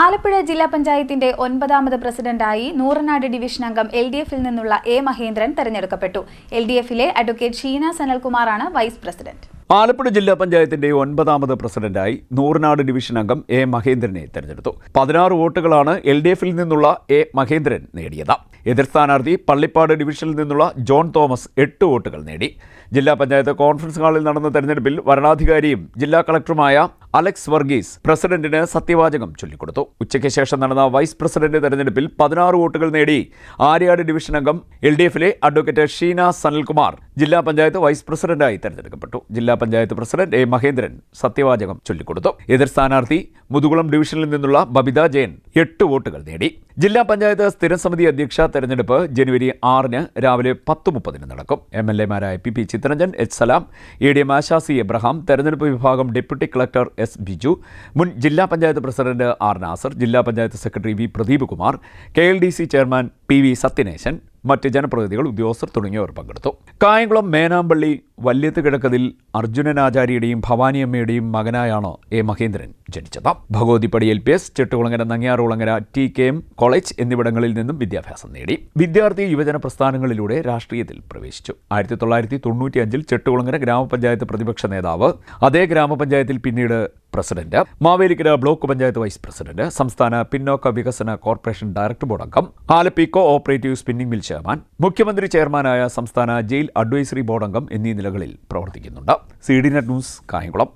ആലപ്പുഴ ജില്ലാ പഞ്ചായത്തിന്റെ ഒൻപതാമത് പ്രസിഡന്റായി നൂറനാട് ഡിവിഷൻ അംഗം എൽ ഡി എഫിൽ നിന്നുള്ള എ മഹേന്ദ്രൻ തെരഞ്ഞെടുക്കപ്പെട്ടു. എൽ ഡി എഫിലെ അഡ്വക്കേറ്റ് ഷീന സനൽകുമാറാണ് വൈസ് പ്രസിഡന്റ്. ആലപ്പുഴ ജില്ലാ പഞ്ചായത്തിന്റെ ഒൻപതാമത് പ്രസിഡന്റായി നൂറിനാട് ഡിവിഷൻ അംഗം എ മഹേന്ദ്രനെ തെരഞ്ഞെടുത്തു. പതിനാറ് വോട്ടുകളാണ് എൽ ഡി എഫിൽ നിന്നുള്ള എ മഹേന്ദ്രൻ നേടിയത്. എതിർ സ്ഥാനാർത്ഥി പള്ളിപ്പാട് ഡിവിഷനിൽ നിന്നുള്ള ജോൺ തോമസ് എട്ട് വോട്ടുകൾ നേടി. ജില്ലാ പഞ്ചായത്ത് കോൺഫറൻസ് ഹാളിൽ നടന്ന തെരഞ്ഞെടുപ്പിൽ വരണാധികാരിയും ജില്ലാ കളക്ടറുമായ അലക്സ് വർഗീസ് പ്രസിഡന്റിന് സത്യവാചകം ചൊല്ലിക്കൊടുത്തു. ഉച്ചയ്ക്ക് ശേഷം നടന്ന വൈസ് പ്രസിഡന്റ് തെരഞ്ഞെടുപ്പിൽ പതിനാറ് വോട്ടുകൾ നേടി ആര്യാട് ഡിവിഷൻ അംഗം എൽ ഡി എഫിലെ അഡ്വക്കേറ്റ് ഷീന സനൽകുമാർ ജില്ലാ പഞ്ചായത്ത് വൈസ് പ്രസിഡന്റായി തെരഞ്ഞെടുക്കപ്പെട്ടു. ജില്ലാ പഞ്ചായത്ത് പ്രസിഡന്റ് എ മഹേന്ദ്രൻ സത്യവാചകം ചൊല്ലിക്കൊടുത്തു. എതിർ സ്ഥാനാർത്ഥി മുതുകുളം ഡിവിഷനിൽ നിന്നുള്ള ബബിത ജയൻ എട്ട് വോട്ടുകൾ നേടി. ജില്ലാ പഞ്ചായത്ത് സ്ഥിരം സമിതി അധ്യക്ഷ തെരഞ്ഞെടുപ്പ് ജനുവരി ആറിന് രാവിലെ പത്ത് മുപ്പതിന് നടക്കും. M L എമാരായ P P Chitharanjan H Salam A D M ആശാസി Abraham തെരഞ്ഞെടുപ്പ് വിഭാഗം ഡെപ്യൂട്ടി കളക്ടർ എസ് ബിജു മുൻ ജില്ലാ പഞ്ചായത്ത് പ്രസിഡന്റ് ആർ നാസർ ജില്ലാ panchayat secretary V Pradeep Kumar K L D C chairman P V Sathyanesan മറ്റ് ജനപ്രതിനിധികൾ ഉദ്യോഗസ്ഥർ തുടങ്ങിയവർ പങ്കെടുത്തു. കായംകുളം മേനാമ്പള്ളി വല്യത്ത് കിഴക്കതിൽ അർജുനനാചാര്യയുടെയും ഭവാനിയമ്മയുടെയും മകനായാണ് എ. മഹേന്ദ്രൻ ജനിച്ചത്. Bhagavathippadi L. P. S Chettikulangara Nangiyarkulangara T. K. M college എന്നിവിടങ്ങളിൽ നിന്നും വിദ്യാഭ്യാസം നേടി. വിദ്യാർത്ഥി യുവജന പ്രസ്ഥാനങ്ങളിലൂടെ രാഷ്ട്രീയത്തിൽ പ്രവേശിച്ചു. ആയിരത്തി തൊള്ളായിരത്തി തൊണ്ണൂറ്റി അഞ്ചിൽ ചെട്ടുകുളങ്ങര ഗ്രാമപഞ്ചായത്ത് പ്രതിപക്ഷ നേതാവ്. അതേ ഗ്രാമപഞ്ചായത്തിൽ പിന്നീട് president. Mavelikkara block panchayat vice president സംസ്ഥാന പിന്നോക്ക വികസന കോർപ്പറേഷൻ ഡയറക്ടർ ബോർഡ് അംഗം Alleppey cooperative spinning mill chairman മുഖ്യമന്ത്രി ചെയർമാനായ സംസ്ഥാന ജയിൽ അഡ്വൈസറി ബോർഡ് അംഗം എന്നീ നിലകളിൽ പ്രവർത്തിക്കുന്നുണ്ട്. C D net news Kayamkulam.